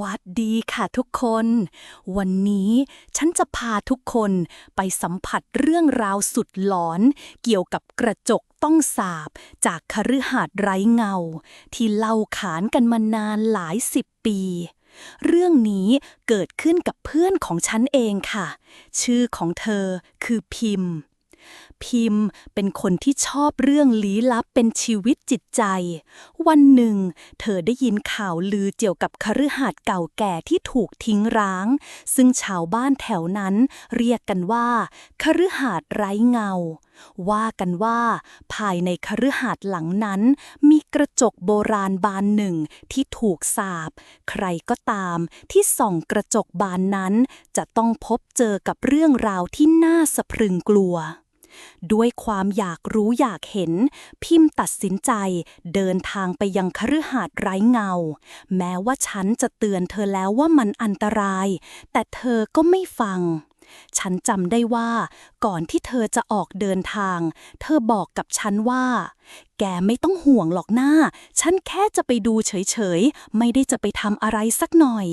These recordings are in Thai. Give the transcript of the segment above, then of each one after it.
วัดดีค่ะทุกคน วันนี้ฉันจะพาทุกคนไปสัมผัสเรื่องราวสุดหลอน เกี่ยวกับกระจกต้องสาบจากคฤหาสน์ไร้เงา ที่เล่าขานกันมานานหลายสิบปี เรื่องนี้เกิดขึ้นกับเพื่อนของฉันเองค่ะ ชื่อของเธอคือพิมพ์ พิมพ์เป็นคนที่ชอบเรื่องลี้ลับเป็นชีวิตจิตใจ วันหนึ่ง เธอได้ยินข่าวลือเกี่ยวกับคฤหาสน์เก่าแก่ที่ถูกทิ้งร้าง ซึ่งชาวบ้านแถวนั้นเรียกกันว่าคฤหาสน์ไร้เงา ว่ากันว่าภายในคฤหาสน์หลังนั้น มีกระจกโบราณบานหนึ่งที่ถูกสาบ ใครก็ตามที่ส่องกระจกบานนั้น จะต้องพบเจอกับเรื่องราวที่น่าสะพรึงกลัว ด้วยความอยากรู้อยากเห็น พิมพ์ตัดสินใจ เดินทางไปยังคฤหาสน์ไร้เงา แม้ว่าฉันจะเตือนเธอแล้วว่ามันอันตราย แต่เธอก็ไม่ฟัง ฉันจำได้ว่า ก่อนที่เธอจะออกเดินทาง เธอบอกกับฉันว่า แกไม่ต้องห่วงหรอกหน้า ฉันแค่จะไปดูเฉยๆ ไม่ได้จะไปทำอะไรสักหน่อย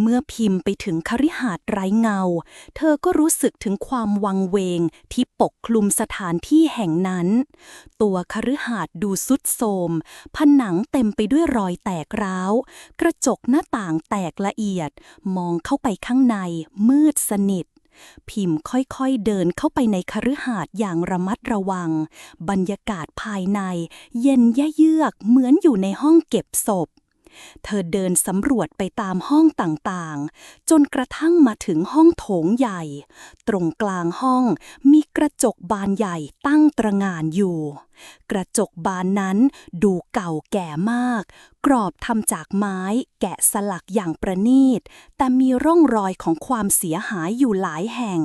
เมื่อพิมพ์ไปถึงคฤหาสน์ไร้เงา เธอก็รู้สึกถึงความวังเวงที่ปกคลุมสถานที่แห่งนั้น ตัวคฤหาสน์ดูสุดโทรมผนังเต็มไปด้วยรอยแตกร้าว กระจกหน้าต่างแตกละเอียด มองเข้าไปข้างในมืดสนิทพิมพ์ค่อยๆเดินเข้าไปในคฤหาสน์อย่างระมัดระวัง บรรยากาศภายใน เย็นยะเยือกเหมือนอยู่ในห้องเก็บศพ เธอเดินสำรวจไปตามห้องต่างๆ จนกระทั่งมาถึงห้องโถงใหญ่ ตรงกลางห้องมีกระจกบานใหญ่ตั้งตระงานอยู่ กระจกบานนั้นดูเก่าแก่มาก กรอบทำจากไม้แกะสลักอย่างประณีต แต่มีร่องรอยของความเสียหายอยู่หลายแห่ง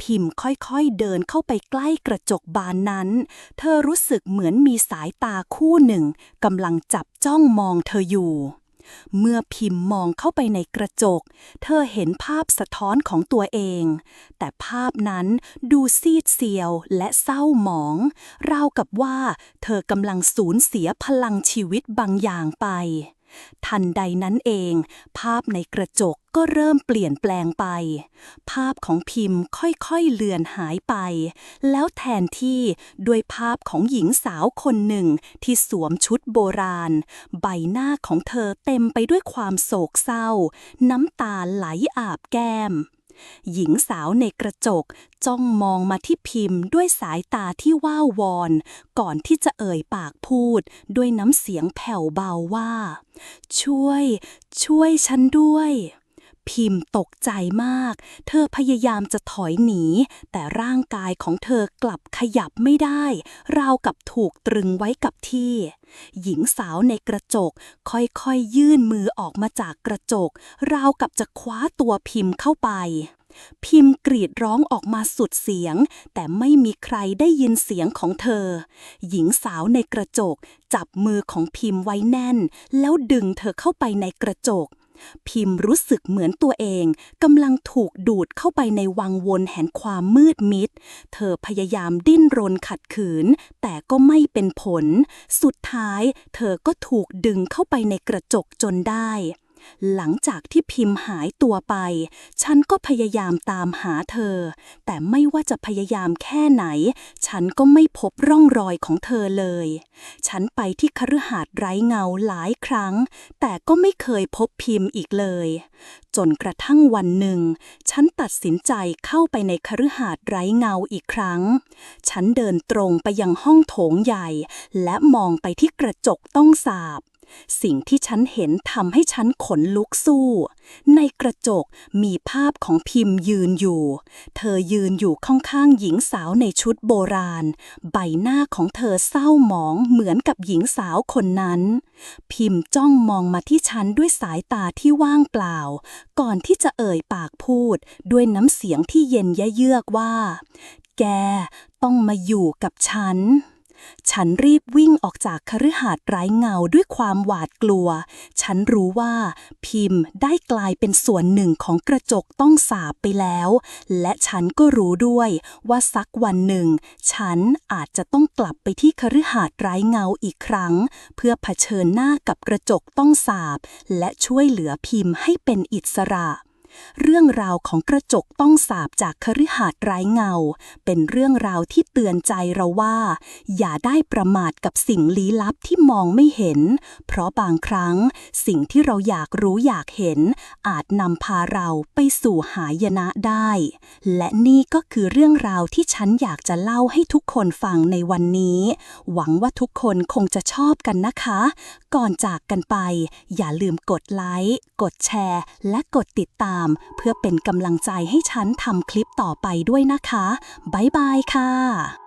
พิมพ์ค่อยๆเดินเข้าไปใกล้กระจกบานนั้น เธอรู้สึกเหมือนมีสายตาคู่หนึ่งกำลังจับจ้องมองเธออยู่ เมื่อพิมพ์มองเข้าไปในกระจก เธอเห็นภาพสะท้อนของตัวเอง แต่ภาพนั้นดูซีดเซียวและเศร้าหมอง ราวกับว่าเธอกำลังสูญเสียพลังชีวิตบางอย่างไป ทันใดนั้นเอง ภาพในกระจกก็เริ่มเปลี่ยนแปลงไป ภาพของพิมพ์ค่อยๆเลือนหายไป แล้วแทนที่ด้วยภาพของหญิงสาวคนหนึ่งที่สวมชุดโบราณ ใบหน้าของเธอเต็มไปด้วยความโศกเศร้า น้ำตาไหลอาบแก้ม หญิงสาวในกระจกจ้องมองมาที่พิมพ์ด้วยสายตาที่ว้าวอน ก่อนที่จะเอ่ยปากพูด ด้วยน้ำเสียงแผ่วเบาว่า ช่วย ช่วยฉันด้วย พิมพ์ตกใจมาก เธอพยายามจะถอยหนี แต่ร่างกายของเธอกลับขยับไม่ได้ ราวกับถูกตรึงไว้กับที่ หญิงสาวในกระจกค่อยๆยื่นมือออกมาจากกระจก ราวกับจะคว้าตัวพิมพ์เข้าไป พิมพ์กรีดร้องออกมาสุดเสียง แต่ไม่มีใครได้ยินเสียงของเธอ หญิงสาวในกระจกจับมือของพิมพ์ไว้แน่น แล้วดึงเธอเข้าไปในกระจก พิมพ์รู้สึกเหมือนตัวเองกำลังถูกดูดเข้าไปในวังวนแห่งความมืดมิด เธอพยายามดิ้นรนขัดขืน แต่ก็ไม่เป็นผล สุดท้าย เธอก็ถูกดึงเข้าไปในกระจกจนได้ หลังจากที่พิมพ์หายตัวไป ฉันก็พยายามตามหาเธอ แต่ไม่ว่าจะพยายามแค่ไหน ฉันก็ไม่พบร่องรอยของเธอเลย ฉันไปที่คฤหาสน์ไร้เงาหลายครั้ง แต่ก็ไม่เคยพบพิมพ์อีกเลย จนกระทั่งวันหนึ่ง ฉันตัดสินใจเข้าไปในคฤหาสน์ไร้เงาอีกครั้ง ฉันเดินตรงไปยังห้องโถงใหญ่ และมองไปที่กระจกต้องสาบ สิ่งที่ฉันเห็นทำให้ฉันขนลุกสู้ ในกระจกมีภาพของพิมพ์ยืนอยู่ เธอยืนอยู่ข้างๆหญิงสาวในชุดโบราณ ใบหน้าของเธอเศร้าหมองเหมือนกับหญิงสาวคนนั้น พิมพ์จ้องมองมาที่ฉันด้วยสายตาที่ว่างเปล่า ก่อนที่จะเอ่ยปากพูด ด้วยน้ำเสียงที่เย็นยะเยือกว่า แกต้องมาอยู่กับฉัน ฉันรีบวิ่งออกจากคฤหาสน์ไร้เงาด้วยความหวาดกลัว ฉันรู้ว่าพิมพ์ได้กลายเป็นส่วนหนึ่งของกระจกต้องสาบไปแล้ว และฉันก็รู้ด้วยว่าสักวันหนึ่ง ฉันอาจจะต้องกลับไปที่คฤหาสน์ไร้เงาอีกครั้ง เพื่อเผชิญหน้ากับกระจกต้องสาบ และช่วยเหลือพิมพ์ให้เป็นอิสระ เรื่องราวของกระจกต้องสาบจากคฤหาสน์ไร้เงา เป็นเรื่องราวที่เตือนใจเราว่า อย่าได้ประมาทกับสิ่งลี้ลับที่มองไม่เห็น เพราะบางครั้ง สิ่งที่เราอยากรู้อยากเห็น อาจนำพาเราไปสู่หายนะได้ และนี่ก็คือเรื่องราวที่ฉันอยากจะเล่าให้ทุกคนฟังในวันนี้ หวังว่าทุกคนคงจะชอบกันนะคะ ก่อนจากกันไป อย่าลืมกดไลค์กดแชร์ และกดติดตามามเพื่อเป็นกำลังใจให้ฉันทำคลิปต่อไปด้วยนะคะ บ๊ายบายค่ะ